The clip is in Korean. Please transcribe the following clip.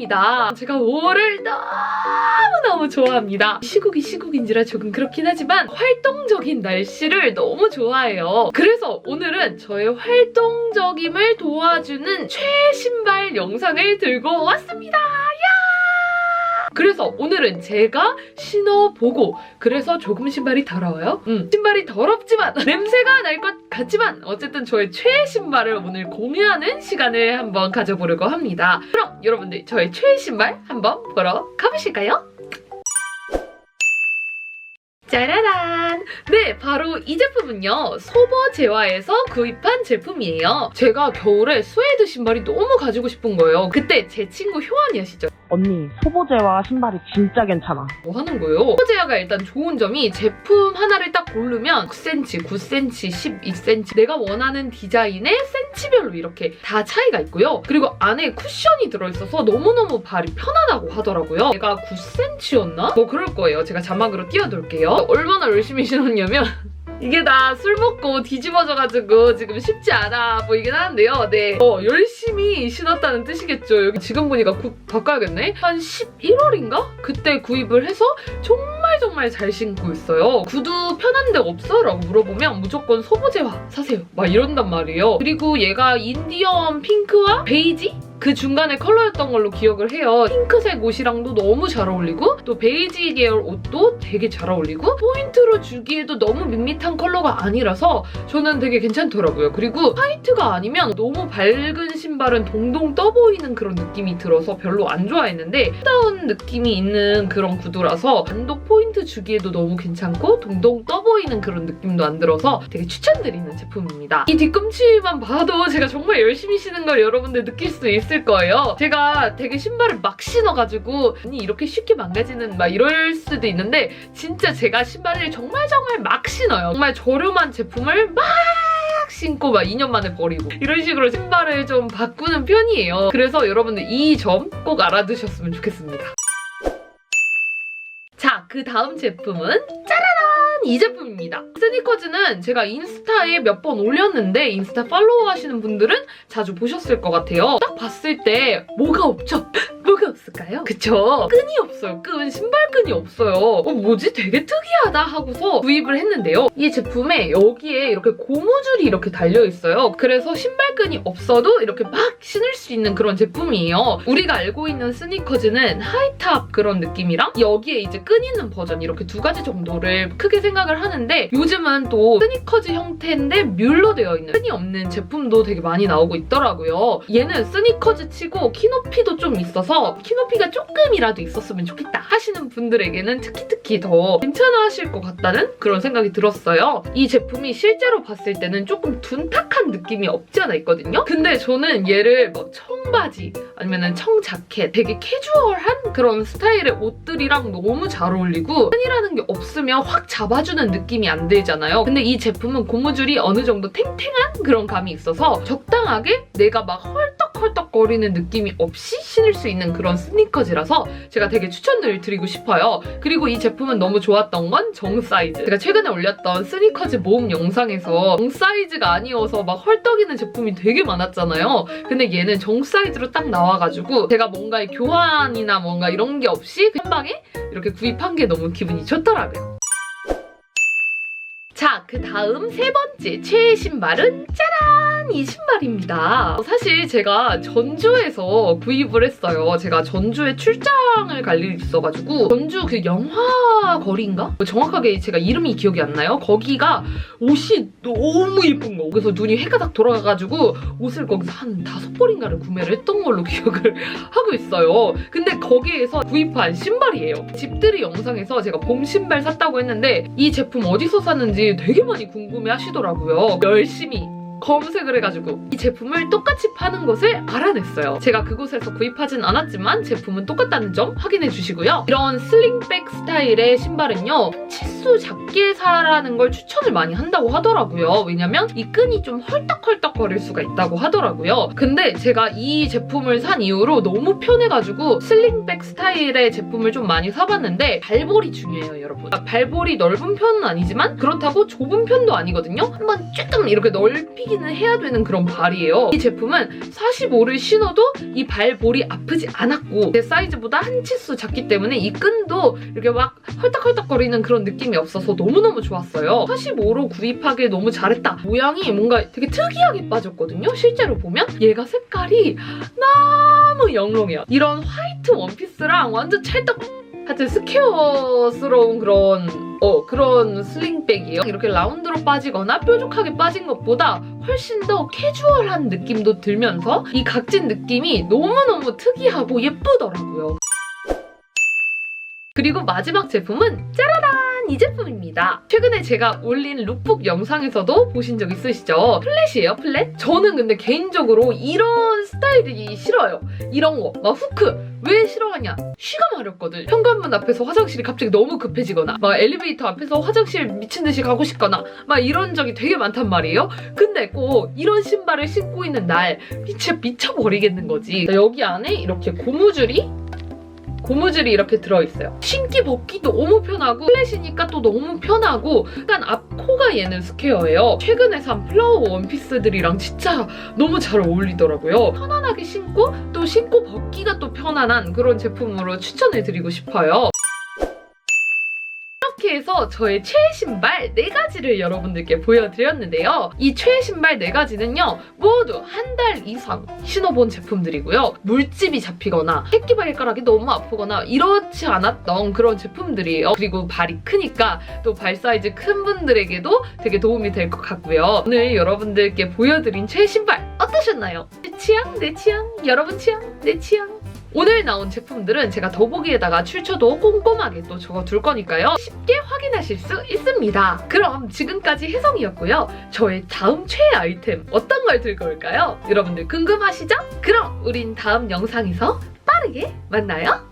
5월입니다. 제가 5월을 너무너무 좋아합니다. 시국이 시국인지라 조금 그렇긴 하지만 활동적인 날씨를 너무 좋아해요. 그래서 오늘은 저의 활동적임을 도와주는 최신발 영상을 들고 왔습니다. 그래서 오늘은 제가 신어보고 그래서 조금 신발이 더러워요. 음, 신발이 더럽지만 냄새가 날 것 같지만 어쨌든 저의 최애 신발을 오늘 공유하는 시간을 한번 가져보려고 합니다. 그럼 여러분들 저의 최애 신발 한번 보러 가보실까요? 짜라란! 네, 바로 이 제품은요, 소버 제화에서 구입한 제품이에요. 제가 겨울에 스웨이드 신발이 너무 가지고 싶은 거예요. 그때 제 친구 효원이 아시죠? 언니 소보제와 신발이 진짜 괜찮아. 뭐 하는 거예요? 소제아가 일단 좋은 점이 제품 하나를 딱 고르면 9cm, 9cm, 12cm 내가 원하는 디자인의 센치별로 이렇게 다 차이가 있고요. 그리고 안에 쿠션이 들어있어서 너무너무 발이 편하다고 하더라고요. 얘가 9cm였나? 뭐 그럴 거예요. 제가 자막으로 띄워둘게요. 얼마나 열심히 신었냐면 이게 다 술 먹고 뒤집어져가지고 지금 쉽지 않아 보이긴 하는데요. 네. 어, 열심히 신었다는 뜻이겠죠. 여기 지금 보니까 구, 바꿔야겠네. 한 11월인가? 그때 구입을 해서 정말 정말 잘 신고 있어요. 구두 편한 데가 없어? 라고 물어보면 무조건 소보제화 사세요. 막 이런단 말이에요. 그리고 얘가 인디언 핑크와 베이지? 그 중간에 컬러였던 걸로 기억을 해요. 핑크색 옷이랑도 너무 잘 어울리고 또 베이지 계열 옷도 되게 잘 어울리고 포인트로 주기에도 너무 밋밋한 컬러가 아니라서 저는 되게 괜찮더라고요. 그리고 화이트가 아니면 너무 밝은 신발은 동동 떠 보이는 그런 느낌이 들어서 별로 안 좋아했는데 다운 느낌이 있는 그런 구두라서 단독 포인트 주기에도 너무 괜찮고 동동 떠 보이는 그런 느낌도 안 들어서 되게 추천드리는 제품입니다. 이 뒤꿈치만 봐도 제가 정말 열심히 신은 걸 여러분들 느낄 수 있을 거예요. 제가 되게 신발을 막 신어가지고 아니 이렇게 쉽게 망가지는 막 이럴 수도 있는데 진짜 제가 신발을 정말 정말 막 신어요. 정말 저렴한 제품을 막 신고 막 2년 만에 버리고 이런 식으로 신발을 좀 바꾸는 편이에요. 그래서 여러분들 이 점 꼭 알아두셨으면 좋겠습니다. 자, 그 다음 제품은 짜라란! 이 제품입니다. 스니커즈는 제가 인스타에 몇 번 올렸는데 인스타 팔로우 하시는 분들은 자주 보셨을 것 같아요. 딱 봤을 때 뭐가 없죠? 뭐가 없을까요? 그쵸? 끈이 없어요. 끈. 신발끈이 없어요. 어, 뭐지? 되게 특이하다 하고서 구입을 했는데요. 이 제품에 여기에 이렇게 고무줄이 이렇게 달려있어요. 그래서 신발끈이 없어도 이렇게 막 신을 수 있는 그런 제품이에요. 우리가 알고 있는 스니커즈는 하이탑 그런 느낌이랑 여기에 이제 끈 있는 버전 이렇게 두 가지 정도를 크게 생각을 하는데 요즘은 또 스니커즈 형태인데 뮬로 되어 있는 끈이 없는 제품도 되게 많이 나오고 있더라고요. 얘는 스니커즈 치고 키높이도 좀 있어 서 키 높이가 조금이라도 있었으면 좋겠다 하시는 분들에게는 특히 특히 더 괜찮아 하실 것 같다는 그런 생각이 들었어요. 이 제품이 실제로 봤을 때는 조금 둔탁한 느낌이 없지 않아 있거든요. 근데 저는 얘를 뭐 청바지 아니면 청자켓 되게 캐주얼한 그런 스타일의 옷들이랑 너무 잘 어울리고 끈이라는 게 없으면 확 잡아주는 느낌이 안 들잖아요. 근데 이 제품은 고무줄이 어느 정도 탱탱한 그런 감이 있어서 적당하게 내가 막 헐 떡헐떡거리는 느낌이 없이 신을 수 있는 그런 스니커즈라서 제가 되게 추천을 드리고 싶어요. 그리고 이 제품은 너무 좋았던 건 정 사이즈. 제가 최근에 올렸던 스니커즈 모음 영상에서 정 사이즈가 아니어서 막 헐떡이는 제품이 되게 많았잖아요. 근데 얘는 정 사이즈로 딱 나와가지고 제가 뭔가의 교환이나 뭔가 이런 게 없이 한 방에 이렇게 구입한 게 너무 기분이 좋더라고요. 자, 그 다음 세 번째 최애 신발은 짜란! 이 신발입니다. 사실 제가 전주에서 구입을 했어요. 제가 전주에 출장을 갈 일이 있어가지고 전주 그 영화 거리인가? 정확하게 제가 이름이 기억이 안 나요. 거기가 옷이 너무 예쁜 거. 그래서 눈이 해가닥 돌아가가지고 옷을 거기서 한 다섯 벌인가를 구매를 했던 걸로 기억을 하고 있어요. 근데 거기에서 구입한 신발이에요. 집들이 영상에서 제가 봄 신발 샀다고 했는데 이 제품 어디서 샀는지 되게 많이 궁금해 하시더라고요. 열심히 검색을 해가지고 이 제품을 똑같이 파는 곳을 알아냈어요. 제가 그곳에서 구입하진 않았지만 제품은 똑같다는 점 확인해 주시고요. 이런 슬링백 스타일의 신발은요. 치수 작게 사라는 걸 추천을 많이 한다고 하더라고요. 왜냐면 이 끈이 좀 헐떡헐떡거릴 수가 있다고 하더라고요. 근데 제가 이 제품을 산 이후로 너무 편해가지고 슬링백 스타일의 제품을 좀 많이 사봤는데 발볼이 중요해요, 여러분. 아, 발볼이 넓은 편은 아니지만 그렇다고 좁은 편도 아니거든요. 한번 조금 이렇게 넓히 게 신기는 해야 되는 그런 발이에요. 이 제품은 45를 신어도 이 발볼이 아프지 않았고 제 사이즈보다 한 치수 작기 때문에 이 끈도 이렇게 막 헐떡헐떡거리는 그런 느낌이 없어서 너무너무 좋았어요. 45로 구입하기에 너무 잘했다. 모양이 뭔가 되게 특이하게 빠졌거든요. 실제로 보면 얘가 색깔이 너무 영롱해요. 이런 화이트 원피스랑 완전 찰떡 하여튼 스퀘어스러운 그런 어 그런 슬링백이에요. 이렇게 라운드로 빠지거나 뾰족하게 빠진 것보다 훨씬 더 캐주얼한 느낌도 들면서 이 각진 느낌이 너무너무 특이하고 예쁘더라고요. 그리고 마지막 제품은 짜라란 이 제품입니다. 최근에 제가 올린 룩북 영상에서도 보신 적 있으시죠? 플랫이에요, 플랫? 저는 근데 개인적으로 이런 스타일이 싫어요. 이런 거, 막 후크. 왜 싫어하냐? 쉬가 마렵거든. 현관문 앞에서 화장실이 갑자기 너무 급해지거나, 막 엘리베이터 앞에서 화장실 미친 듯이 가고 싶거나, 막 이런 적이 되게 많단 말이에요. 근데 꼭 이런 신발을 신고 있는 날, 미쳐 미쳐버리겠는 거지. 여기 안에 이렇게 고무줄이 고무줄이 이렇게 들어있어요. 신기 벗기 너무 편하고 플랫이니까 또 너무 편하고 약간 앞코가 얘는 스퀘어예요. 최근에 산 플라워 원피스들이랑 진짜 너무 잘 어울리더라고요. 편안하게 신고 또 신고 벗기가 또 편안한 그런 제품으로 추천을 드리고 싶어요. 해서 저의 최애 신발 4가지를 여러분들께 보여드렸는데요. 이 최애 신발 4가지는요, 모두 한 달 이상 신어본 제품들이고요. 물집이 잡히거나 새끼 발가락이 너무 아프거나 이렇지 않았던 그런 제품들이에요. 그리고 발이 크니까 또 발 사이즈 큰 분들에게도 되게 도움이 될 것 같고요. 오늘 여러분들께 보여드린 최애 신발 어떠셨나요? 내 취향, 내 취향, 여러분 취향, 내 취향. 오늘 나온 제품들은 제가 더보기에다가 출처도 꼼꼼하게 또 적어둘 거니까요. 쉽게 확인하실 수 있습니다. 그럼 지금까지 혜성이었고요. 저의 다음 최애 아이템 어떤 걸 들고 올까요? 여러분들 궁금하시죠? 그럼 우린 다음 영상에서 빠르게 만나요.